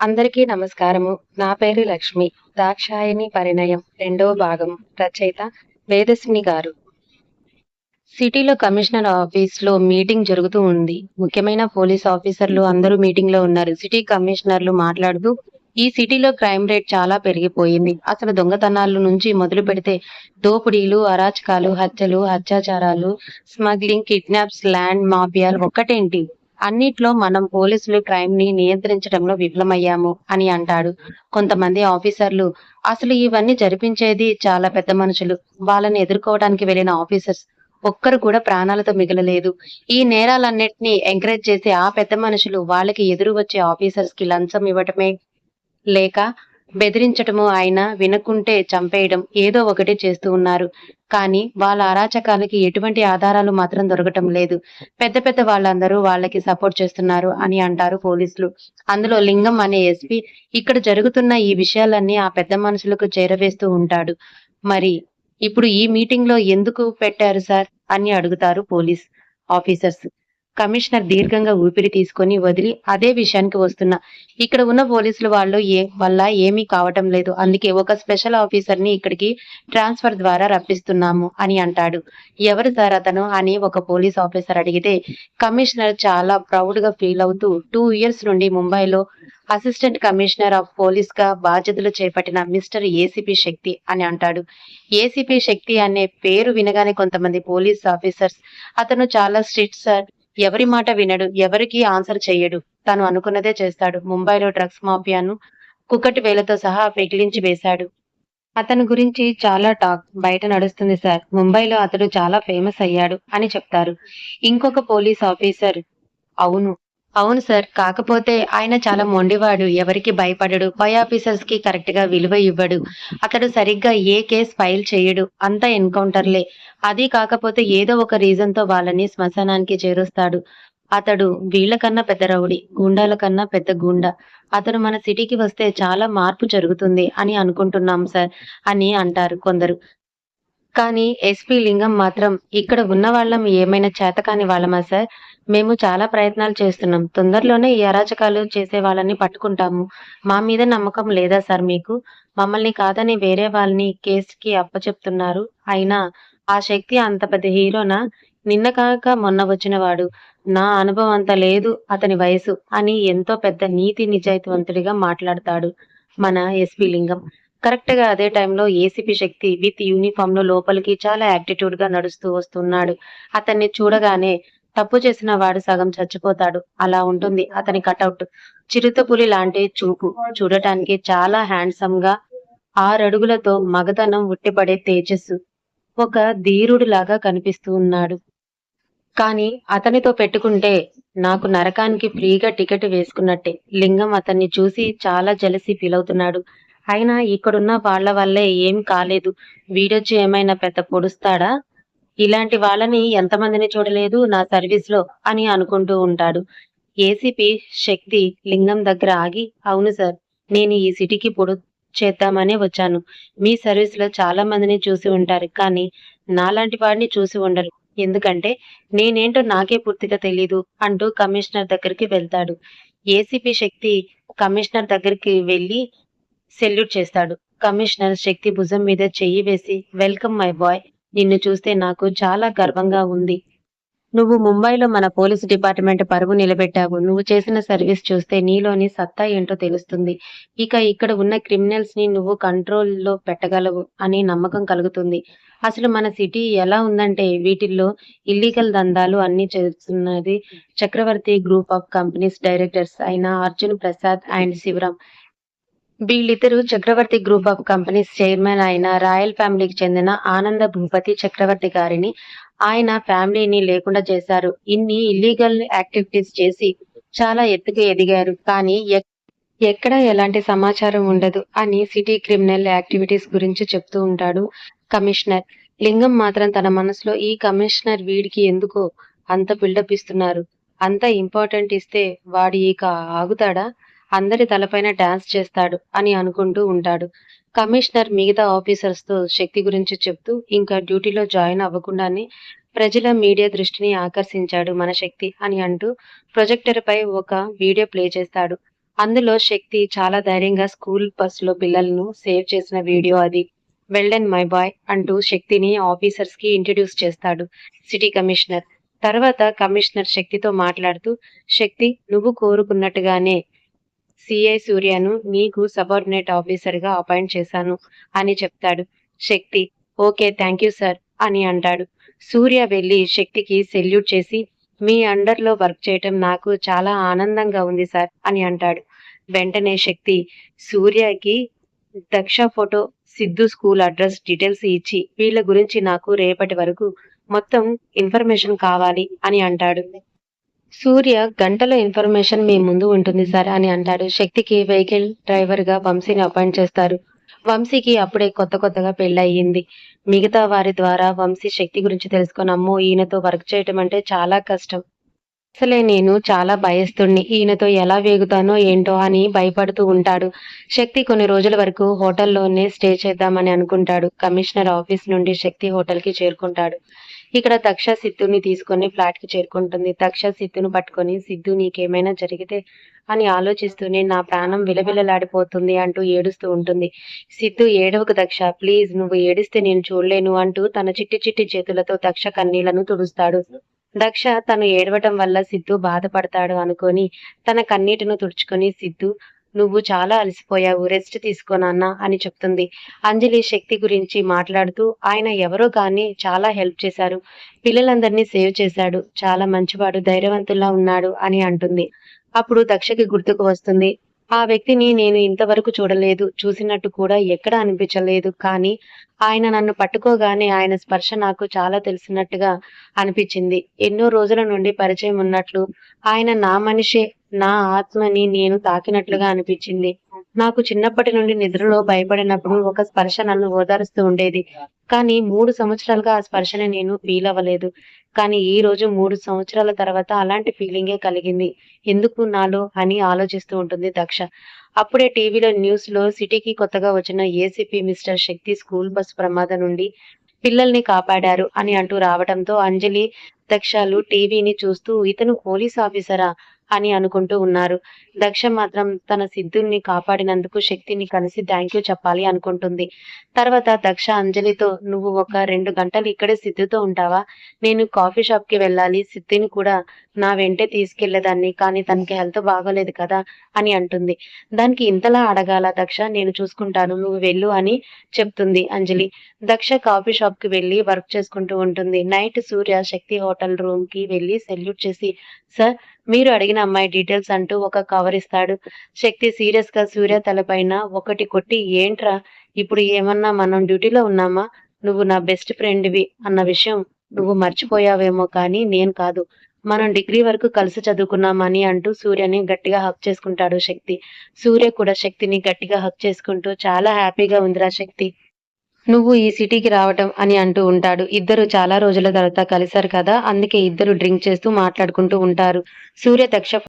అందరికీ నమస్కారము. నా పేరు లక్ష్మి. దాక్షాయణి పరిణయం. రెండవ భాగం. రచయిత వేదస్మి గారు. సిటీలో కమిషనర్ ఆఫీస్లో మీటింగ్ జరుగుతూ ఉంది. ముఖ్యమైన పోలీస్ ఆఫీసర్లు అందరూ మీటింగ్లో ఉన్నారు. సిటీ కమిషనర్లు మాట్లాడుతూ ఈ సిటీలో క్రైమ్ రేట్ చాలా పెరిగిపోయింది. అసలు దొంగతనాల నుంచి మొదలు పెడితే దోపిడీలు అరాచకాలు హత్యలు అత్యాచారాలు స్మగ్లింగ్ కిడ్నాప్స్ ల్యాండ్ మాఫియాలు ఒక్కటేంటి? అన్నిట్లో మనం పోలీసులు క్రైమ్ని నియంత్రించడంలో విఫలమయ్యాము అని అంటాడు. కొంతమంది ఆఫీసర్లు అసలు ఇవన్నీ జరిపించేది చాలా పెద్ద మనుషులు. వాళ్ళని ఎదుర్కోవడానికి వెళ్ళిన ఆఫీసర్స్. ఒక్కరు కూడా ప్రాణాలతో మిగలలేదు. ఈ నేరాలన్నింటినీ ఎంకరేజ్ చేసే ఆ పెద్ద మనుషులు వాళ్ళకి ఎదురు వచ్చే ఆఫీసర్స్కి లంచం ఇవ్వటమే లేక బెదిరించటము అయినా వినకుంటే చంపేయడం ఏదో ఒకటి చేస్తూ ఉన్నారు. కానీ వాళ్ళ అరాచకాలకి ఎటువంటి ఆధారాలు మాత్రం దొరకటం లేదు. పెద్ద పెద్ద వాళ్ళందరూ వాళ్ళకి సపోర్ట్ చేస్తున్నారు అని అంటారు పోలీసులు. అందులో లింగం అనే ఎస్పీ ఇక్కడ జరుగుతున్న ఈ విషయాలన్నీ ఆ పెద్ద మనుషులకు చేరవేస్తూ ఉంటాడు. మరి ఇప్పుడు ఈ మీటింగ్లో ఎందుకు పెట్టారు సార్? అని అడుగుతారు పోలీస్ ఆఫీసర్స్. కమిషనర్ దీర్ఘంగా ఊపిరి తీసుకొని వదిలి అదే విషయానికి వస్తున్నా. ఇక్కడ ఉన్న పోలీసులు వాళ్ళు ఏ వల్ల ఏమీ కావటం లేదు. అందుకే ఒక స్పెషల్ ఆఫీసర్ని ఇక్కడికి ట్రాన్స్ఫర్ ద్వారా రప్పిస్తున్నాము అని అంటాడు. ఎవరు సార్ అతను అని ఒక పోలీస్ ఆఫీసర్ అడిగితే కమిషనర్ చాలా ప్రౌడ్గా ఫీల్ అవుతూ టూ ఇయర్స్ నుండి ముంబైలో అసిస్టెంట్ కమిషనర్ ఆఫ్ పోలీస్గా బాధ్యతలు చేపట్టిన మిస్టర్ ఏసీపీ శక్తి అని అంటాడు. ఏసీపీ శక్తి అనే పేరు వినగానే కొంతమంది పోలీస్ ఆఫీసర్స్ అతను చాలా స్ట్రిక్ట్ సార్ ఎవరి మాట వినడు ఎవరికి ఆన్సర్ చెయ్యడు. తను అనుకున్నదే చేస్తాడు. ముంబైలో డ్రగ్స్ మాఫియాను కుక్కటి వేలతో సహా పెకిలించి వేశాడు. అతని గురించి చాలా టాక్ బయట నడుస్తుంది సార్. ముంబైలో అతడు చాలా ఫేమస్ అయ్యాడు అని చెప్తారు. ఇంకొక పోలీస్ ఆఫీసర్. అవును. అవును సార్. కాకపోతే ఆయన చాలా మొండివాడు. ఎవరికి భయపడడు. పై ఆఫీసర్స్కి కరెక్ట్గా విలువ ఇవ్వడు. అతడు సరిగ్గా ఏ కేస్ ఫైల్ చేయడు. అంతా ఎన్కౌంటర్లే. అది కాకపోతే ఏదో ఒక రీజన్తో వాళ్ళని శ్మశానానికి చేరుస్తాడు. అతడు వీళ్ళకన్నా పెద్ద రౌడీ గుండాల కన్నా పెద్ద గుండా. అతను మన సిటీకి వస్తే చాలా మార్పు జరుగుతుంది అని అనుకుంటున్నాం సార్ అని అంటారు కొందరు. కానీ ఎస్పీ లింగం మాత్రం ఇక్కడ ఉన్న వాళ్ళం ఏమైనా చేతకాని వాళ్ళమా సార్? మేము చాలా ప్రయత్నాలు చేస్తున్నాం. తొందరలోనే ఈ అరాచకాలు చేసే వాళ్ళని పట్టుకుంటాము. మా మీద నమ్మకం లేదా సార్ మీకు? మమ్మల్ని కాదని వేరే వాళ్ళని కేసుకి అప్పచెప్తున్నారు. అయినా ఆ శక్తి అంత పెద్ద హీరోనా? నిన్న కాక మొన్న వచ్చిన వాడు నా అనుభవం అంత లేదు అతని వయసు అని ఎంతో పెద్ద నీతి నిజాయితీవంతుడిగా మాట్లాడతాడు మన ఎస్పీ లింగం. కరెక్ట్గా అదే టైంలో ఏసీపీ శక్తి విత్ యూనిఫామ్లో లోపలికి చాలా యాటిట్యూడ్గా నడుస్తూ వస్తున్నాడు. అతన్ని చూడగానే తప్పు చేసిన వాడు సగం చచ్చిపోతాడు. అలా ఉంటుంది అతని కటౌట్. చిరుతపులి లాంటి చూపు చూడటానికి చాలా హ్యాండ్సమ్గా ఆరడుగులతో మగతనం ఉట్టిపడే తేజస్సు ఒక ధీరుడు లాగా కనిపిస్తూ ఉన్నాడు. కానీ అతనితో పెట్టుకుంటే నాకు నరకానికి ఫ్రీగా టికెట్ వేసుకున్నట్టే. లింగం అతన్ని చూసి చాలా జలసి ఫీల్ అవుతున్నాడు అయినా ఇక్కడున్న వాళ్ళ వల్లే ఏం కాలేదు. వీడొచ్చి ఏమైనా పెద్ద పొడుస్తాడా? ఇలాంటి వాళ్ళని ఎంతమందిని చూడలేదు నా సర్వీస్లో అని అనుకుంటూ ఉంటాడు. ఏసీపీ శక్తి లింగం దగ్గర ఆగి అవును సార్ నేను ఈ సిటీకి పొడు చేద్దామనే వచ్చాను. మీ సర్వీస్లో చాలా మందిని చూసి ఉంటారు కానీ నాలాంటి వాడిని చూసి ఉండరు. ఎందుకంటే నేనేంటో నాకే పూర్తిగా తెలీదు అంటూ కమిషనర్ దగ్గరికి వెళ్తాడు. ఏసీపీ శక్తి కమిషనర్ దగ్గరికి వెళ్ళి సెల్యూట్ చేస్తాడు. కమిషనర్ శక్తి భుజం మీద చెయ్యి వేసి వెల్కమ్ మై బాయ్. నిన్ను చూస్తే నాకు చాలా గర్వంగా ఉంది. నువ్వు ముంబైలో మన పోలీసు డిపార్ట్మెంట్ పరువు నిలబెట్టావు. నువ్వు చేసిన సర్వీస్ చూస్తే నీలోని సత్తా ఏంటో తెలుస్తుంది. ఇక ఇక్కడ ఉన్న క్రిమినల్స్ని నువ్వు కంట్రోల్లో పెట్టగలవు అనే నమ్మకం కలుగుతుంది. అసలు మన సిటీ ఎలా ఉందంటే వీటిల్లో ఇల్లీగల్ దందాలు అన్ని చేస్తున్నది Chakravarthi group of companies directors అయిన అర్జున్ ప్రసాద్ అండ్ శివరాం వీళ్ళిద్దరూ Chakravarthi group of companies chairman అయిన రాయల్ ఫ్యామిలీకి చెందిన ఆనంద భూపతి చక్రవర్తి గారిని ఆయన ఫ్యామిలీని లేకుండా చేశారు. ఇన్ని ఇల్లీగల్ యాక్టివిటీస్ చేసి చాలా ఎత్తుకు ఎదిగారు. కానీ ఎక్- ఎక్కడ ఎలాంటి సమాచారం ఉండదు అని సిటీ క్రిమినల్ యాక్టివిటీస్ గురించి చెప్తూ ఉంటాడు కమిషనర్. లింగం మాత్రం తన మనసులో ఈ కమిషనర్ వీడికి ఎందుకో అంత బిల్డప్ ఇస్తున్నారు. అంత ఇంపార్టెంట్ ఇస్తే వాడు ఇక ఆగుతాడా? అందరి తలపైన డాన్స్ చేస్తాడు అని అనుకుంటూ ఉంటాడు. కమిషనర్ మిగతా ఆఫీసర్స్తో శక్తి గురించి చెప్తూ ఇంకా డ్యూటీలో జాయిన్ అవ్వకుండానే ప్రజల మీడియా దృష్టిని ఆకర్షించాడు మన శక్తి అని అంటూ ప్రొజెక్టర్ పై ఒక వీడియో ప్లే చేస్తాడు. అందులో శక్తి చాలా ధైర్యంగా స్కూల్ బస్సులో పిల్లలను సేవ్ చేసిన వీడియో అది. వెల్డన్ మై బాయ్ అంటూ శక్తిని ఆఫీసర్స్కి ఇంట్రడ్యూస్ చేస్తాడు సిటీ కమిషనర్. తర్వాత కమిషనర్ శక్తితో మాట్లాడుతూ శక్తి నువ్వు కోరుకున్నట్టుగానే సిఐ సూర్యను నీకు సబార్డినేట్ ఆఫీసర్గా అపాయింట్ చేశాను అని చెప్తాడు. Shakti okay thank you sir అని అంటాడు. సూర్య వెళ్ళి శక్తికి సెల్యూట్ చేసి మీ అండర్లో వర్క్ చేయటం నాకు చాలా ఆనందంగా ఉంది సార్ అని అంటాడు. వెంటనే Shakti సూర్యకి Daksha photo Siddhu school address details ఇచ్చి వీళ్ళ గురించి నాకు రేపటి వరకు మొత్తం ఇన్ఫర్మేషన్ కావాలి అని అంటాడు. సూర్య గంటల ఇన్ఫర్మేషన్ మీ ముందు ఉంటుంది సార్ అని అంటాడు. శక్తికి వెహికల్ డ్రైవర్గా వంశీని అపాయింట్ చేస్తారు. వంశీకి అప్పుడే కొత్త కొత్తగా పెళ్ళయింది మిగతా వారి ద్వారా వంశీ శక్తి గురించి తెలుసుకొని అమ్మో ఈయనతో వర్క్ చేయటం అంటే చాలా కష్టం. అసలే నేను చాలా భయస్తుణ్ణి ఈయనతో ఎలా వేగుతానో ఏంటో అని భయపడుతూ ఉంటాడు. శక్తి కొన్ని రోజుల వరకు హోటల్లోనే స్టే చేద్దామని అనుకుంటాడు. కమిషనర్ ఆఫీస్ నుండి శక్తి హోటల్కి చేరుకుంటాడు. ఇక్కడ దక్ష సిద్ధుని తీసుకొని ఫ్లాట్కి చేరుకుంటుంది. దక్ష సిద్ధును పట్టుకొని సిద్ధు నీకేమైనా జరిగితే అని ఆలోచిస్తూనే నా ప్రాణం విలవిలలాడిపోతుంది అంటూ ఏడుస్తూ ఉంటుంది. సిద్ధు ఏడవకు దక్ష. ప్లీజ్ నువ్వు ఏడిస్తే నేను చూడలేను అంటూ తన చిట్టి చిట్టి చేతులతో దక్ష కన్నీళ్ళను తుడుస్తాడు. దక్ష తను ఏడవటం వల్ల సిద్ధు బాధపడతాడు అనుకొని తన కన్నీటిను తుడుచుకొని సిద్ధు నువ్వు చాలా అలసిపోయావు రెస్ట్ తీసుకోనన్నా అని చెప్తుంది. అంజలి శక్తి గురించి మాట్లాడుతూ ఆయన ఎవరో కానీ చాలా హెల్ప్ చేశారు. పిల్లలందరినీ సేవ్ చేశాడు. చాలా మంచివాడు ధైర్యవంతుల్లా ఉన్నాడు అని అంటుంది. అప్పుడు దక్షకి గుర్తుకు వస్తుంది ఆ వ్యక్తిని నేను ఇంతవరకు చూడలేదు. చూసినట్టు కూడా ఎక్కడ అనిపించలేదు. కానీ ఆయన నన్ను పట్టుకోగానే ఆయన స్పర్శ నాకు చాలా తెలిసినట్టుగా అనిపించింది. ఎన్నో రోజుల నుండి పరిచయం ఉన్నట్లు ఆయన నా మనిషే నా ఆత్మని నేను తాకినట్లుగా అనిపించింది. నాకు చిన్నప్పటి నుండి నిద్రలో భయపడినప్పుడు ఒక స్పర్శ నన్ను ఓదారుస్తూ ఉండేది. కానీ మూడు సంవత్సరాలుగా ఆ స్పర్శని నేను ఫీల్ అవ్వలేదు. కానీ ఈ రోజు మూడు సంవత్సరాల తర్వాత అలాంటి ఫీలింగే కలిగింది. ఎందుకు నాలో అని ఆలోచిస్తూ ఉంటుంది దక్ష. అప్పుడే టీవీలో న్యూస్లో సిటీకి కొత్తగా వచ్చిన ACP mister Shakti school bus ప్రమాదం నుండి పిల్లల్ని కాపాడారు అని అంటూ రావడంతో అంజలి దక్షలు టీవీని చూస్తూ ఇతను పోలీస్ ఆఫీసరా అని అనుకుంటూ ఉన్నారు. దక్ష మాత్రం తన సిద్ధుల్ని కాపాడినందుకు శక్తిని కలిసి థ్యాంక్ యూ చెప్పాలి అనుకుంటుంది. తర్వాత దక్ష అంజలితో నువ్వు ఒక రెండు గంటలు ఇక్కడే సిద్ధుతో ఉంటావా? నేను కాఫీ షాప్కి వెళ్ళాలి. సిద్ధిని కూడా నా వెంటే తీసుకెళ్ళేదాన్ని. కానీ తనకి హెల్త్ బాగోలేదు కదా అని అంటుంది. దానికి ఇంతలా అడగాల దక్ష? నేను చూసుకుంటాను. నువ్వు వెళ్ళు అని చెప్తుంది అంజలి. దక్ష కాఫీ షాప్కి వెళ్ళి వర్క్ చేసుకుంటూ ఉంటుంది. నైట్ సూర్య శక్తి హోటల్ రూమ్కి వెళ్ళి సెల్యూట్ చేసి సార్ మీరు అడిగిన అమ్మాయి డీటెయిల్స్ అంటూ ఒక కవర్ ఇస్తాడు. శక్తి సీరియస్గా సూర్య తలపైన ఒకటి కొట్టి ఏంట్రా ఇప్పుడు ఏమన్నా మనం డ్యూటీలో ఉన్నామా? నువ్వు నా బెస్ట్ ఫ్రెండ్వి అన్న విషయం నువ్వు మర్చిపోయావేమో కానీ నేను కాదు. మనం డిగ్రీ వరకు కలిసి చదువుకున్నామని అంటూ సూర్యని గట్టిగా హక్ చేసుకుంటాడు శక్తి. సూర్య కూడా శక్తిని గట్టిగా హక్ చేసుకుంటూ చాలా హ్యాపీగా ఉందిరా శక్తి. నువ్వు ఈ సిటీకి రావటం అని అంటూ ఉంటాడు. ఇద్దరు చాలా రోజుల తర్వాత కలిశారు కదా అందుకే ఇద్దరు డ్రింక్ చేస్తూ మాట్లాడుకుంటూ ఉంటారు. సూర్య దక్ష